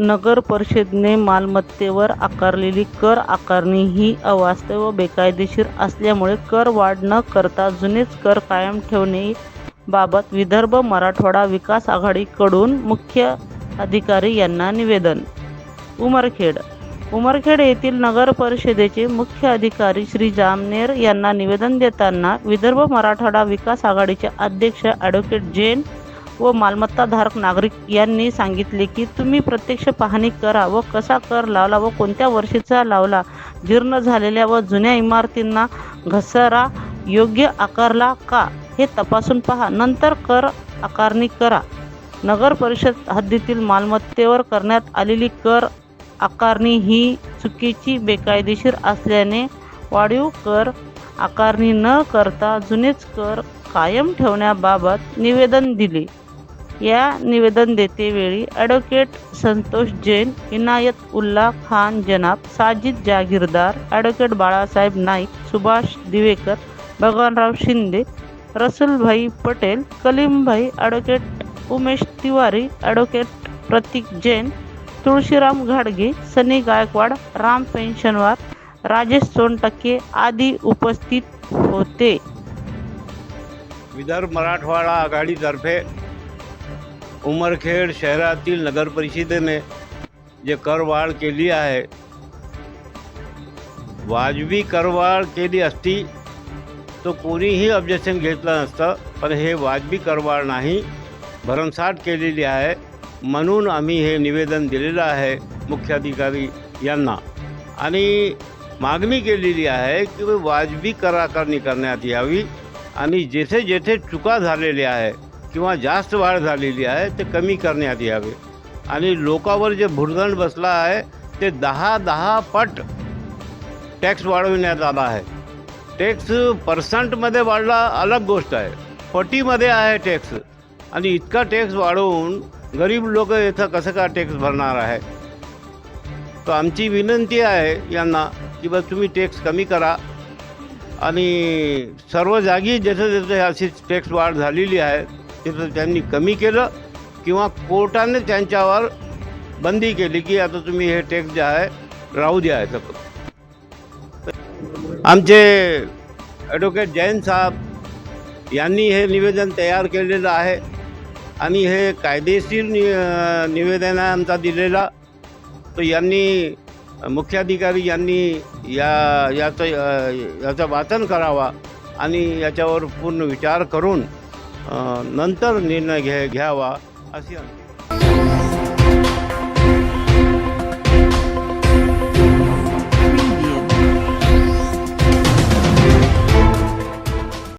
नगर परिषदेने मालमत्तेवर आकारलेली कर आकारणी ही अवास्तव व बेकायदेशीर असल्यामुळे कर वाढ न करता जुनेच कर कायम ठेवणे बाबत विदर्भ मराठवाडा विकास आघाडीकडून मुख्य अधिकारी यांना निवेदन. उमरखेड. उमरखेड येथील नगर परिषदेचे मुख्य अधिकारी श्री जामनेर यांना निवेदन देताना विदर्भ मराठवाडा विकास आघाडीचे अध्यक्ष ॲडव्होकेट जैन व मालमत्ताधारक नागरिक यांनी सांगितले की तुम्ही प्रत्यक्ष पाहणी करा व कसा कर लावला व कोणत्या वर्षीचा लावला? जीर्ण झालेल्या व जुन्या इमारतींना घसारा योग्य आकारला का? हे तपासून पहा. नंतर कर आकारणी करा. नगर परिषद हद्दीतील मालमत्तेवर करण्यात आलेली कर आकारणी ही चुकीची बेकायदेशीर असल्याने वाढीव कर आकारणी न करता जुनेच कर कायम ठेवण्याबाबत निवेदन दिले. या निवेदन देतेवेळी ॲडव्होकेट संतोष जैन इनायत उल्ला खान जनाब Sajid Jagirdar advocate Balasaheb Naik Subhash Divekar Bhagwanrao Shinde Rasulbhai Patel Kalimbhai advocate Umesh Tiwari advocate Pratik Jain Tulshiram घाडगे सनी गायकवाड राम पेन्शनवार राजेश सोनटक्के आदी उपस्थित होते. विदर्भ मराठवाडा आघाडीतर्फे उमरखेड शहरातील नगरपरिषदेने जे करवाढ केली आहे वाजवी करवाढ केली असती तर कोणीही ऑब्जेक्शन घेतलं नसतं पण हे वाजवी करवाढ नाही भरमसाठ केलेली आहे म्हणून आम्ही हे निवेदन दिलेलं आहे मुख्याधिकारी यांना. आणि मागणी केलेली आहे की वाजवी कराकारणी करण्यात यावी आणि जेथे जेथे चुका झालेल्या आहे किंवा जास्त वाढ झालेली आहे ते कमी करण्यात यावे. आणि लोकावर जे भुर्दंड बसला आहे ते दहा दहा पट टॅक्स वाढविण्यात आला आहे. टॅक्स पर्सेंटमध्ये वाढला अलग गोष्ट आहे. पटीमध्ये आहे टॅक्स. आणि इतका टॅक्स वाढवून गरीब लोक इथं कसं का टॅक्स भरणार आहे? तर आमची विनंती आहे यांना की बा तुम्ही टॅक्स कमी करा. आणि सर्व जागी जसं जसं अशी टॅक्स वाढ झालेली आहे तिथं त्यांनी कमी केलं किंवा कोर्टाने त्यांच्यावर बंदी केली की आता तुम्ही हे टॅक्स जे आहे राहू द्या याचं. आमचे ॲडव्होकेट जैन साहेब यांनी हे निवेदन तयार केलेलं आहे आणि हे कायदेशीर नि निवेदन आहे आमचा दिलेला. तर यांनी मुख्याधिकारी यांनी या याचं याचं वाचन करावा आणि याच्यावर पूर्ण विचार करून नंतर निर्णय घ्या घ्यावा अशी